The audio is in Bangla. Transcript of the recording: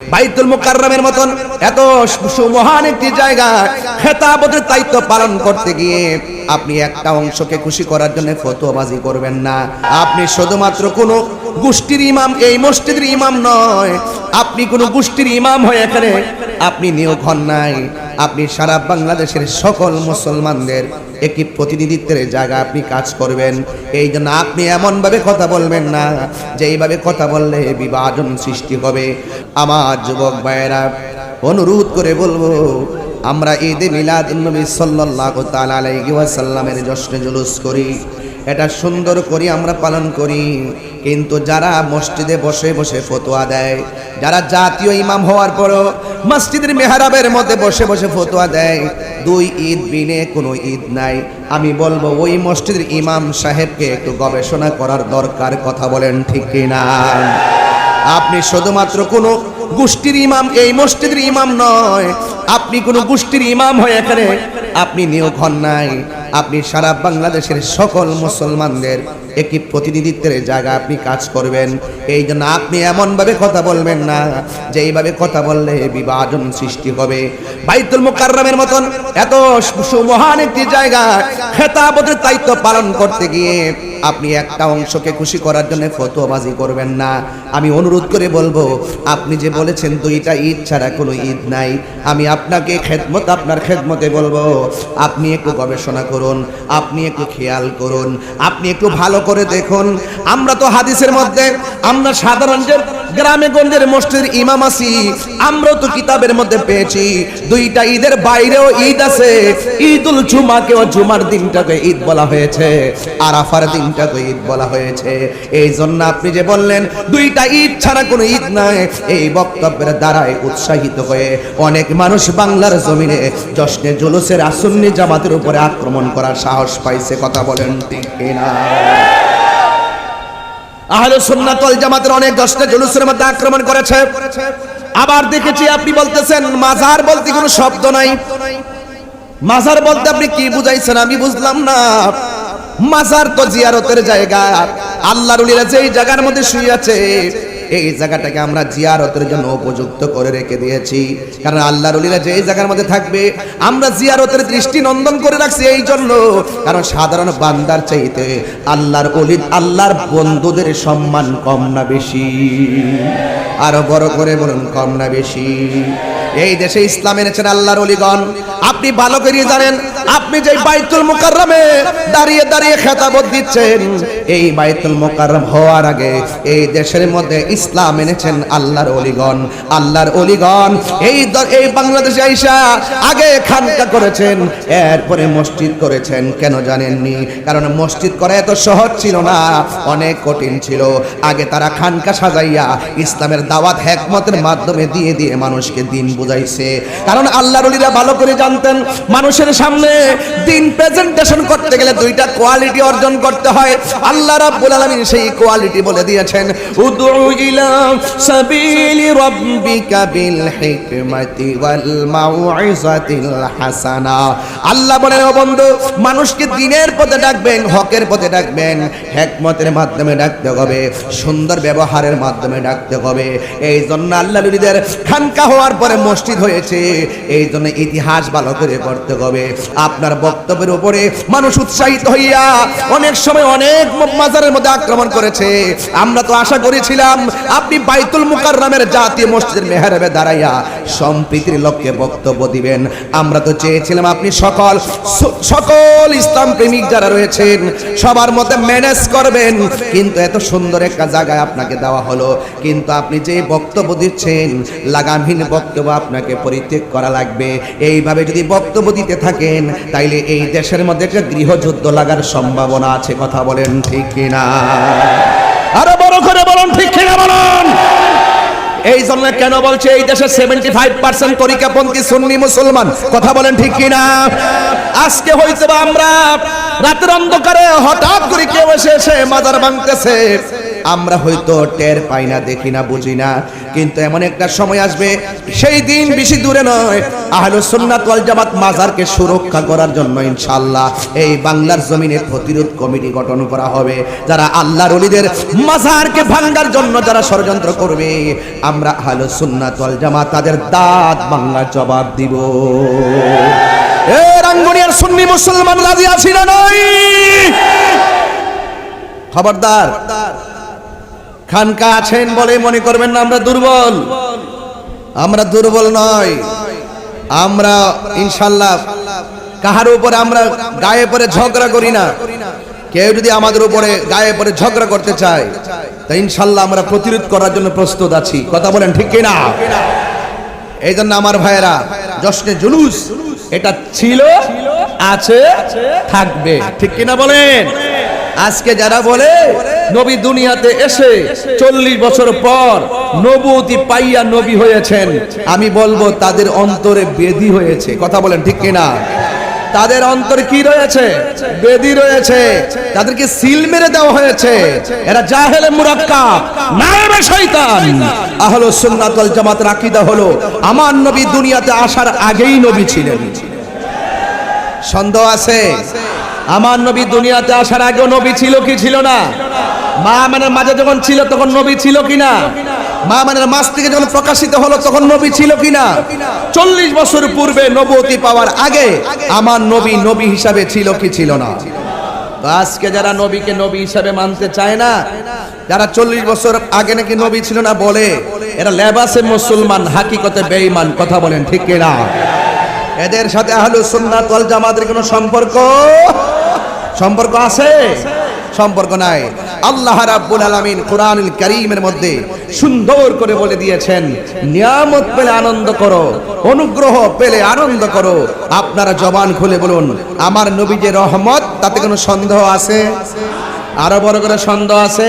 বাইতুল মুকাররমের মতন এত সুমহান একটি জায়গা খেতাবতের দায়িত্ব পালন করতে গিয়ে আপনি একটা অংশকে খুশি করার জন্য ফতোয়াবাজি করবেন না। আপনি শুধুমাত্র কোনো গোষ্ঠীর ইমাম, এই মসজিদের ইমাম নয়, আপনি কোনো গোষ্ঠীর ইমাম হয়ে এখানে আপনি নিয়োগ হন নাই। আপনি সারা বাংলাদেশের সকল মুসলমানদের একটি প্রতিনিধিত্বের জায়গা আপনি কাজ করবেন। এই জন্য আপনি এমনভাবে কথা বলবেন না, যে এইভাবে কথা বললে বিভাজন সৃষ্টি হবে। আমার যুবক ভাইয়েরা, অনুরোধ করে বলব, আমরা ঈদে মিলাদ নবী সাল্লাল্লাহু তাআলা আলাইহি ওয়াসাল্লামের জশ্নে জুলুস করি। এটা সুন্দর করি, আমরা পালন করি। কিন্তু যারা মসজিদে বসে বসে ফতোয়া দেয়, যারা জাতীয় ইমাম হওয়ার পরও মসজিদের মেহরাবের মধ্যে বসে বসে ফতোয়া দেয়, দুই ঈদ বিনে কোনো ঈদ নাই। আমি বলব, ওই মসজিদের ইমাম সাহেবকে একটু গবেষণা করার দরকার, কথা বলেন ঠিক কিনা? আপনি শুধুমাত্র কোনো গোষ্ঠীর ইমাম, এই মসজিদের ইমাম নয়, আপনি কোনো গোষ্ঠীর ইমাম হয়ে এখানে আপনি নিয়োগ হন নাই। আপনি সারা বাংলাদেশের সকল মুসলমানদের একটি প্রতিনিধিত্বের জায়গা আপনি কাজ করবেন। এই জন্য আপনি এমনভাবে কথা বলবেন না, যে এইভাবে কথা বললে বিভাজন সৃষ্টি হবে। বাইতুল মুকাররমের মতন এত সুমহান একটি জায়গা, খেতাবতের দায়িত্ব পালন করতে গিয়ে আপনি একটা অংশকে খুশি করার জন্য ফতোয়াবাজি করবেন না। আমি অনুরোধ করে বলব, আপনি যে বলেছেন দুইটা ঈদ ছাড়া কোনো ঈদ নাই, আমি আপনাকে খেদমত, আপনার খেদমতে বলব, আপনি একটু গবেষণা করুন, আপনি একটু খেয়াল করুন, আপনি একটু ভালো করে দেখুন। আমরা তো হাদিসের মধ্যে, আমরা সাধারণ যে গ্রামে গঞ্জের মসজিদের ইমাম আছি, আমরাও তো কিতাবের মধ্যে পেয়েছি। দুইটা ঈদের বাইরেও ঈদ আছে। ঈদুল জুমাকেও জুমার দিনটাকে ঈদ বলা হয়েছে, আরাফার দিনটাকে ঈদ বলা হয়েছে। এই জন্য আপনি যে বললেন, দুইটা ঈদ ছাড়া কোনো ঈদ নাই, এই বক্তব্যের দ্বারাই উৎসাহিত হয়ে অনেক মানুষ বাংলার জমিনে জশ্নে জুলুসের আসন্নি জামাতের উপরে আক্রমণ করার সাহস পাইছে, কথা বলেন ঠিক কিনা? আহলে সুন্নাত ওয়াল জামাতের অনেক দশটা জুলুসের মধ্যে আক্রমণ করেছে। আবার দেখেছি আপনি বলতেছেন, মাজার বলতে কোনো শব্দ নাই। মাজার বলতে আপনি কি বুঝাইছেন আমি বুঝলাম না। মাজার তো জিয়ারতের জায়গা। আল্লাহর উলিরা যেই জায়গার মধ্যে শুয়ে আছে এই জায়গাটাকে আমরা জিয়ারতের জন্য উপযুক্ত করে রেখে দিয়েছি। কারণ আল্লাহর যে এই জায়গার মধ্যে থাকবে, আমরা জিয়ারতের দৃষ্টি নন্দন করে রাখছি এই জন্য। কারণ সাধারণ বান্দার চাইতে আল্লাহর অলিদ আল্লাহর বন্ধুদের সম্মান কম না বেশি। আরও বড় করে বলুন, কম না বেশি। এই দেশে ইসলাম এনেছেন আল্লাহর অলিগণ আপনি ভালো করে জানেন আপনি যে বাইতুল মুকাররমে দাঁড়িয়ে দাঁড়িয়ে খেতাবত দিচ্ছেন, এই বাইতুল মুকাররম হওয়ার আগে এই দেশের মধ্যে ইসলাম এনেছেন আল্লাহর অলিগণ। আল্লাহর অলিগণ এই এই বাংলাদেশে আইসা আগে খানকা করেছেন, এরপরে মসজিদ করেছেন। কেন জানেননি? কারণ মসজিদ করা এত সহজ ছিল না, অনেক কঠিন ছিল। আগে তারা খানকা সাজাইয়া ইসলামের দাওয়াত, হেকমতের মাধ্যমে দিয়ে দিয়ে মানুষকে দিন বুঝাইছে। কারণ আল্লাহর ওলিরা ভালো করে জানতেন, মানুষের সামনে দিন প্রেজেন্টেশন করতে গেলে দুইটা কোয়ালিটি অর্জন করতে হয়। আল্লাহ রাব্বুল আলামিন সেই কোয়ালিটি বলে দিয়েছেন, উদউ ইলা সাবিলি রাব্বিকা বিল হিকমাতি ওয়াল মাউইজাতিল হাসানা। আল্লাহ বলেন, ও বন্ধু, মানুষকে দিনের পথে ডাকবেন, হকের পথে ডাকবেন, হেকমতের মাধ্যমে ডাকতে হবে, সুন্দর ব্যবহারের মাধ্যমে ডাকতে হবে। এই জন্য আল্লাহ নবীদের খানকা হওয়ার পরে মসজিদ হয়েছে এই জন্য ইতিহাস ভালো করে করতে হবে। আপনার বক্তব্যের উপরে মানুষ উৎসাহিত হইয়া অনেক সময় অনেক মাজারের মধ্যে আক্রমণ করেছে। আমরা তো আশা করেছিলাম, আপনি বাইতুল মুকাররমের জাতীয় মসজিদের মেহরাবে দাঁড়াইয়া সম্প্রীতির লক্ষ্যে বক্তব্য দিবেন। আমরা তো চেয়েছিলাম আপনি সকল সকল ইসলাম প্রেমিক যারা রয়েছেন, সবার মধ্যে ম্যানেজ করবেন। কিন্তু এত সুন্দর একটা জায়গায় আপনাকে দেওয়া হলো। কিন্তু আপনি যে বক্তব্য দিচ্ছেন, লাগামহীন বক্তব্য আপনাকে পরিত্যাগ করা লাগবে। এইভাবে যদি বক্তব্য দিতে থাকেন তাইলে এই দেশের মধ্যে একটা গৃহযুদ্ধ লাগার সম্ভাবনা আছে, কথা বলেন ঠিক কিনা? আরও বড় করে বলুন, ঠিক কিনা বলুন? এই জন্য কেন বলছে এই দেশে সেভেন্টি ফাইভ পার্সেন্ট তরিকাপন্থী সুন্নি মুসলমান, কথা বলেন ঠিক কিনা? আজকে হয়েছে বা আমরা রাতের অন্ধকারে হঠাৎ করে কেউ এসে এসে মাজার ভাঙতেছে। আমরা হয়তো টের পাই না, দেখি না, বুঝি না। কিন্তু এমন একটা সময় আসবে, সেই দিন বেশি দূরে নয়। আহলুস সুন্নাত ওয়াল জামাত মাজারকে সুরক্ষা করার জন্য ইনশাআল্লাহ এই বাংলার জমিনে প্রতিরোধ কমিটি গঠন করা হবে। যারা আল্লাহর ওলিদের মাজারকে ভাঙার জন্য যারা ষড়যন্ত্র করবে, আমরা আহলুস সুন্নাত ওয়াল জামাত তাদের দাঁত বাংলার জবাব দিব। এ রাঙ্গুনিয়ার সুন্নি মুসলমান রাজি আছি নয় খবরদার খানকা আছেন বলে মনে করবেন না, আমরা দুর্বল। আমরা দুর্বল নয়। আমরা ইনশাল্লাহ কাহার উপরে আমরা গায়ে পরে ঝগড়া করি না। কেউ যদি আমাদের উপরে গায়ে পরে ঝগড়া করতে চায়, তা ইনশাল্লাহ আমরা প্রতিরোধ করার জন্য প্রস্তুত আছি। কথা বলেন ঠিক কিনা? এই জন্য আমার ভাইয়েরা জশ্নে জুলুস, এটা ছিল, আছে, থাকবে। ঠিক কিনা বলেন? আজকে যারা বলে নবী দুনিয়াতে এসে চল্লিশ বছর পর নবতি পাইয়া নবী হয়েছেন। আমি বলব, তাদের অন্তরে বেদি হয়েছে। কথা বলেন ঠিক কিনা? তাদের অন্তরে কি রয়েছে? বেদি রয়েছে। তাদেরকে সিল মেরে দেওয়া হয়েছে। এরা জাহেলে মুরাক্কাব নায়েবে শয়তান। আহলে জামাতের আকীদা হলো, আমার নবী দুনিয়াতে আসার আগেই নবী ছিলেন। সন্দেহ আছে? আমার নবী দুনিয়াতে আসার আগেও নবী ছিল কি ছিল না? মা মানের মাঝে যখন ছিল তখন নবী ছিল কি না মা মানের মাস থেকে যখন প্রকাশিত হলো তখন নবী ছিল কিনা? চল্লিশ বছর পূর্বে নবতি পাওয়ার আগে আমার নবী নবী হিসাবে ছিল কি ছিল না? আজকে যারা নবীকে নবী হিসাবে মানতে চায় না, যারা চল্লিশ বছর আগে নাকি নবী ছিল না বলে, এরা লেবাসে মুসলমান, হাকিকতে বেঈমান, কথা বলেন ঠিক কিনা? এদের সাথে আহলু সুন্নাত ওয়াল জামাতের কোনো সম্পর্ক? সম্পর্ক আছে? সম্পর্ক নাই। আল্লাহ রাব্বুল আলামিন কোরআনুল কারীমের মধ্যে সুন্দর করে বলে দিয়েছেন, নিয়ামত পেলে আনন্দ করো, অনুগ্রহ পেলে আনন্দ করো। আপনারা জবান খুলে বলুন, আমার নবী যে রহমত, তাতে কোনো সন্দেহ আছে? আরও বড় করে সন্দেহ আছে?